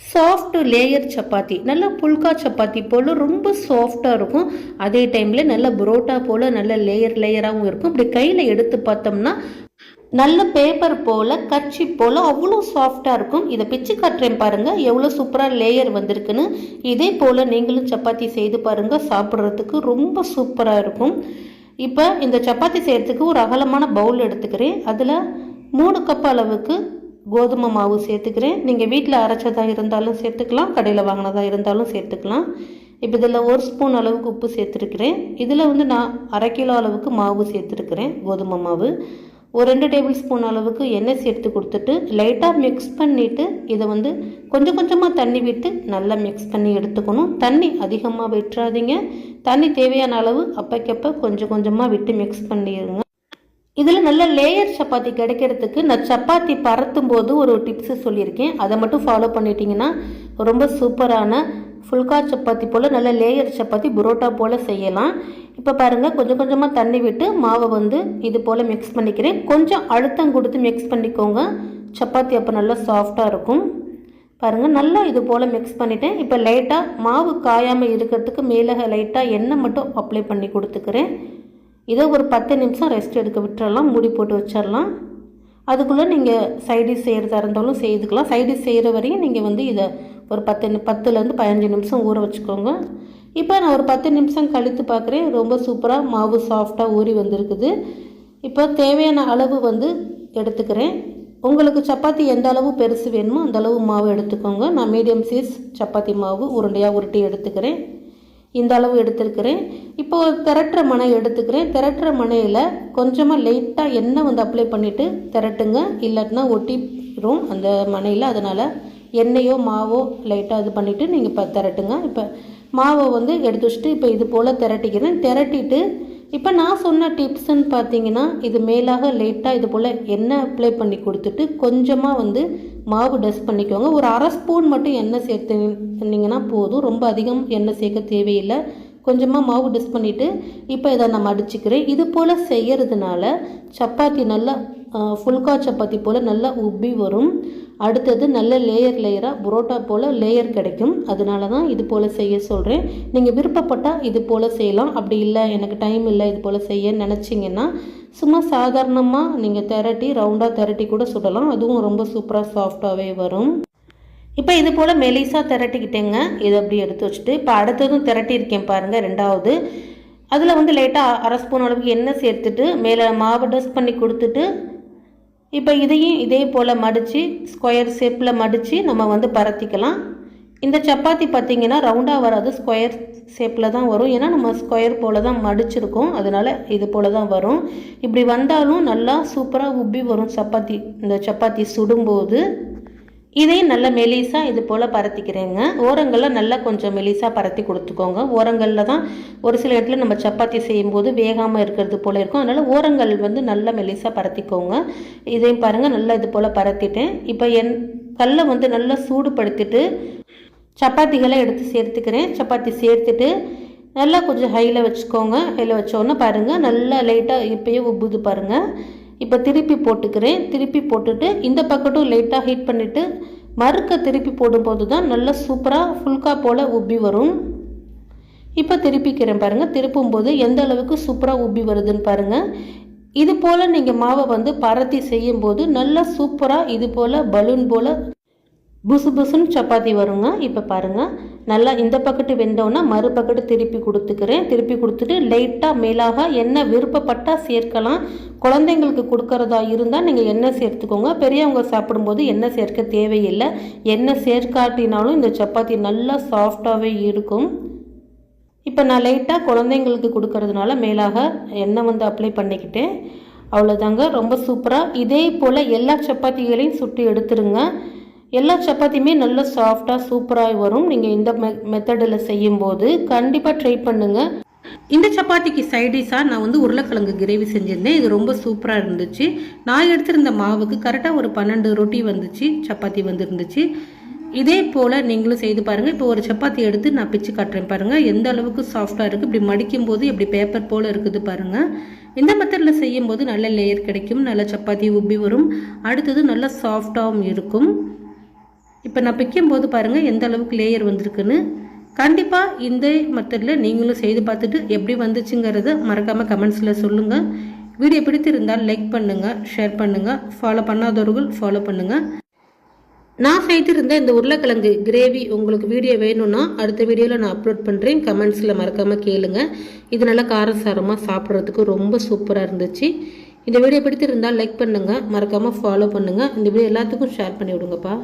Soft layer chapati. நல்ல புல்கா சப்பாத்தி போல் ரொம்ப சாஃப்டாக இருக்கும். அதே டைமில் நல்ல புரோட்டா போல் நல்ல லேயர் லேயராகவும் இருக்கும். இப்படி கையில் எடுத்து பார்த்தோம்னா நல்ல பேப்பர் போல் கச்சி போல் அவ்வளோ சாஃப்டாக இருக்கும். இதை பிச்சு காட்டுறேன் பாருங்கள் எவ்வளோ சூப்பராக லேயர் வந்திருக்குன்னு. இதே போல் நீங்களும் சப்பாத்தி செய்து பாருங்கள் சாப்பிட்றதுக்கு ரொம்ப சூப்பராக இருக்கும். இப்போ இந்த சப்பாத்தி செய்கிறதுக்கு ஒரு அகலமான பவுல் எடுத்துக்கிறேன். அதில் மூணு கப் அளவுக்கு கோதுமை மாவு சேர்த்துக்கிறேன். நீங்கள் வீட்டில் அரைச்சதாக இருந்தாலும் சேர்த்துக்கலாம் கடையில் வாங்கினதாக இருந்தாலும் சேர்த்துக்கலாம். இப்போ இதில் ஒரு ஸ்பூன் அளவுக்கு உப்பு சேர்த்துருக்கிறேன். இதில் வந்து நான் அரை கிலோ அளவுக்கு மாவு சேர்த்துருக்கிறேன் கோதுமை மாவு. ஒரு ரெண்டு டேபிள் ஸ்பூன் அளவுக்கு எண்ணெய் சேர்த்து கொடுத்துட்டு லைட்டாக மிக்ஸ் பண்ணிவிட்டு இதை வந்து கொஞ்சம் கொஞ்சமாக தண்ணி விட்டு நல்லா மிக்ஸ் பண்ணி எடுத்துக்கணும். தண்ணி அதிகமாக விட்டுறாதீங்க. தண்ணி தேவையான அளவு அப்பைக்கப்போ கொஞ்சம் கொஞ்சமாக விட்டு மிக்ஸ் பண்ணிடுங்க. இதில் நல்ல லேயர் சப்பாத்தி கிடைக்கிறதுக்கு நான் சப்பாத்தி பரத்தும் போது ஒரு டிப்ஸு சொல்லியிருக்கேன். அதை மட்டும் ஃபாலோ பண்ணிட்டீங்கன்னா ரொம்ப சூப்பரான ஃபுல்கா சப்பாத்தி போல் நல்ல லேயர் சப்பாத்தி புரோட்டா போல் செய்யலாம். இப்போ பாருங்கள் கொஞ்சம் கொஞ்சமாக தண்ணி விட்டு மாவை வந்து இது போல் மிக்ஸ் பண்ணிக்கிறேன். கொஞ்சம் அழுத்தம் கொடுத்து மிக்ஸ் பண்ணிக்கோங்க. சப்பாத்தி அப்போ நல்லா சாஃப்டாக இருக்கும். பாருங்கள் நல்லா இது போல் மிக்ஸ் பண்ணிட்டேன். இப்போ லைட்டாக மாவு காயாமல் இருக்கிறதுக்கு மேலே லைட்டாக எண்ணெய் மட்டும் அப்ளை பண்ணி கொடுத்துக்கிறேன். இதை ஒரு பத்து நிமிஷம் ரெஸ்ட் எடுக்க விட்டுறலாம் மூடி போட்டு வச்சிடலாம் அதுக்குள்ளே நீங்கள் சைடிஷ் செய்கிறதா இருந்தாலும் செய்துக்கலாம். சைடிஷ் செய்கிற வரையும் நீங்கள் வந்து இதை ஒரு பத்து பத்துலேருந்து பதினஞ்சு நிமிஷம் ஊற வச்சுக்கோங்க. இப்போ நான் ஒரு பத்து நிமிஷம் கழித்து பார்க்குறேன் ரொம்ப சூப்பராக மாவு சாஃப்டாக ஊறி வந்திருக்குது. இப்போ தேவையான அளவு வந்து எடுத்துக்கிறேன். உங்களுக்கு சப்பாத்தி எந்த அளவு பெருசு வேணுமோ அந்த அளவு மாவு எடுத்துக்கோங்க. நான் மீடியம் சைஸ் சப்பாத்தி மாவு உருண்டையாக உருட்டி எடுத்துக்கிறேன். இந்த அளவு எடுத்திருக்கிறேன். இப்போ திரட்டுற மனை எடுத்துக்கிறேன். திரட்டுற மனையில் கொஞ்சமாக லைட்டாக எண்ணெய் வந்து அப்ளை பண்ணிவிட்டு திரட்டுங்க. இல்லாட்டினா ஒட்டிடும் அந்த மனையில். அதனால் எண்ணெயோ மாவோ லைட்டாக இது பண்ணிவிட்டு நீங்கள் இப்போ திரட்டுங்க. இப்போ மாவை வந்து எடுத்து வச்சுட்டு இப்போ இது போல் திரட்டிக்கிறேன். திரட்டிட்டு இப்போ நான் சொன்ன டிப்ஸ்ன்னு பார்த்தீங்கன்னா இது மேலாக லைட்டாக இது போல் எண்ணெய் அப்ளை பண்ணி கொடுத்துட்டு கொஞ்சமாக வந்து மாவு டஸ்ட் பண்ணிக்கோங்க. ஒரு அரை ஸ்பூன் மட்டும் எண்ணெய் சேர்த்துனீங்கன்னா போதும். ரொம்ப அதிகம் எண்ணெய் சேர்க்க தேவையில்லை. கொஞ்சமாக மாவு டஸ்ட் பண்ணிவிட்டு இப்போ இதை நான் மடிச்சுக்கிறேன். இது போல் செய்கிறதுனால சப்பாத்தி நல்லா ஃபுல்கா சப்பாத்தி போல் நல்லா உப்பி வரும். அடுத்தது நல்ல லேயர் லேயராக புரோட்டா போல் லேயர் கிடைக்கும். அதனால தான் இது போல் செய்ய சொல்கிறேன் நீங்கள் விருப்பப்பட்டால் இது போல் செய்யலாம். அப்படி இல்லை எனக்கு டைம் இல்லை இது போல் செய்ய நினச்சிங்கன்னா சும்மா சாதாரணமாக நீங்கள் திரட்டி ரவுண்டாக திரட்டி கூட சுடலாம். அதுவும் ரொம்ப சூப்பராக சாஃப்டாகவே வரும். இப்போ இது போல் மெலிசாக திரட்டிக்கிட்டேங்க. இதை அப்படி எடுத்து வச்சுட்டு இப்போ அடுத்ததும் திரட்டியிருக்கேன் பாருங்கள் ரெண்டாவது. அதில் வந்து லைட்டாக அரை ஸ்பூன் அளவுக்கு எண்ணெய் சேர்த்துட்டு மேலே மாவு டஸ்ட் பண்ணி கொடுத்துட்டு இப்போ இதையும் இதே போல் மடித்து ஸ்கொயர் ஷேப்பில் மடித்து நம்ம வந்து பரத்திக்கலாம். இந்த சப்பாத்தி பார்த்திங்கன்னா ரவுண்டாக வராது ஸ்கொயர் ஷேப்பில் தான் வரும். ஏன்னா நம்ம ஸ்கொயர் போல் தான் மடிச்சிருக்கோம். அதனால் இது போல் தான் வரும். இப்படி வந்தாலும் நல்லா சூப்பராக உப்பி வரும் சப்பாத்தி. இந்த சப்பாத்தி சுடும்போது. இதையும் நல்லா மெலிசாக இது போல் பரத்திக்கிறேங்க. ஓரங்களில் நல்லா கொஞ்சம் மெலிசாக பரத்தி கொடுத்துக்கோங்க. ஓரங்களில் தான் ஒரு சில இடத்துல நம்ம சப்பாத்தி செய்யும்போது வேகாமல் இருக்கிறது போல் இருக்கும். அதனால் ஓரங்கள் வந்து நல்லா மெலிசாக பரத்திக்கோங்க. இதையும் பாருங்கள் நல்லா இது போல் பரத்திட்டேன். இப்போ என் கல்லை வந்து நல்லா சூடுபடுத்திட்டு சப்பாத்திகளை எடுத்து சேர்த்துக்கிறேன். சப்பாத்தி சேர்த்துட்டு நல்லா கொஞ்சம் ஹையில் வச்சுக்கோங்க. ஹையில் வச்சோன்னே பாருங்கள் நல்லா லைட்டாக இப்போயே உப்புது பாருங்கள் இப்போ திருப்பி போட்டுக்கிறேன். திருப்பி போட்டுட்டு இந்த பக்கட்டும் லைட்டாக ஹீட் பண்ணிவிட்டு மறுக்க திருப்பி போடும்போது தான் நல்லா சூப்பராக ஃபுல்கா போல் உப்பி வரும். இப்போ திருப்பிக்கிறேன் பாருங்கள் திருப்பும்போது எந்த அளவுக்கு சூப்பராக உப்பி வருதுன்னு பாருங்கள் இது போல் நீங்கள் மாவை வந்து பரத்தி செய்யும்போது நல்லா சூப்பராக இது போல் பலூன் போல் புசு புசுன்னு சப்பாத்தி வருங்க. இப்போ பாருங்கள் நல்லா இந்த பக்கட்டு வெந்தோன்னா மறுபக்கட்டு திருப்பி கொடுத்துக்கிறேன். திருப்பி கொடுத்துட்டு லைட்டாக மேலாக எண்ணெய் விருப்பப்பட்டால் சேர்க்கலாம். குழந்தைங்களுக்கு கொடுக்கறதா இருந்தால் நீங்கள் எண்ணெய் சேர்த்துக்கோங்க. பெரியவங்க சாப்பிடும்போது எண்ணெய் சேர்க்க தேவையில்லை. எண்ணெய் சேர்க்காட்டினாலும் இந்த சப்பாத்தி நல்லா சாஃப்டாகவே இருக்கும். இப்போ நான் லைட்டாக குழந்தைங்களுக்கு கொடுக்கறதுனால மேலாக எண்ணெய் வந்து அப்ளை பண்ணிக்கிட்டேன். அவ்வளோதாங்க ரொம்ப சூப்பராக இதே போல் எல்லா சப்பாத்திகளையும் சுட்டு எடுத்துருங்க. எல்லா சப்பாத்தியுமே நல்ல சாஃப்டாக சூப்பராக வரும். நீங்கள் இந்த மெ மெத்தடில் செய்யும்போது கண்டிப்பாக ட்ரை பண்ணுங்கள் இந்த சப்பாத்திக்கு சைடிஷாக நான் வந்து உருளைக்கிழங்கு கிரேவி செஞ்சுருந்தேன். இது ரொம்ப சூப்பராக இருந்துச்சு. நான் எடுத்திருந்த மாவுக்கு கரெக்டாக ஒரு பன்னெண்டு ரொட்டி வந்துச்சு. சப்பாத்தி வந்துருந்துச்சு. இதே போல் நீங்களும் செய்து பாருங்கள் இப்போ ஒரு சப்பாத்தி எடுத்து நான் பிச்சு காட்டுறேன் பாருங்கள் எந்த அளவுக்கு சாஃப்டாக இருக்குது இப்படி மடிக்கும் போது இப்படி பேப்பர் போல் இருக்குது பாருங்கள் இந்த மெத்தடில் செய்யும்போது நல்ல லேயர் கிடைக்கும். நல்ல சப்பாத்தி உப்பி வரும். அடுத்தது நல்ல சாஃப்டாகவும் இருக்கும். இப்போ நான் பிக்கும் போது பாருங்கள் எந்த அளவுக்கு லேயர் வந்திருக்குன்னு. கண்டிப்பாக இந்த மெத்தடில் நீங்களும் செய்து பார்த்துட்டு எப்படி வந்துச்சுங்கிறத மறக்காமல் கமெண்ட்ஸில் சொல்லுங்கள் வீடியோ பிடித்திருந்தால் லைக் பண்ணுங்கள் ஷேர் பண்ணுங்கள் ஃபாலோ பண்ணாதவர்கள் ஃபாலோ பண்ணுங்கள் நான் செய்திருந்த இந்த உருளைக்கிழங்கு கிரேவி உங்களுக்கு வீடியோ வேணும்னா அடுத்த வீடியோவில் நான் அப்லோட் பண்ணுறேன் கமெண்ட்ஸில் மறக்காமல் கேளுங்க. இது நல்லா காரசாரமாக சாப்பிட்றதுக்கு ரொம்ப சூப்பராக இருந்துச்சு. இந்த வீடியோ பிடித்திருந்தால் லைக் பண்ணுங்கள் மறக்காமல் ஃபாலோ பண்ணுங்கள் இந்த வீடியோ எல்லாத்துக்கும் ஷேர் பண்ணி விடுங்கப்பா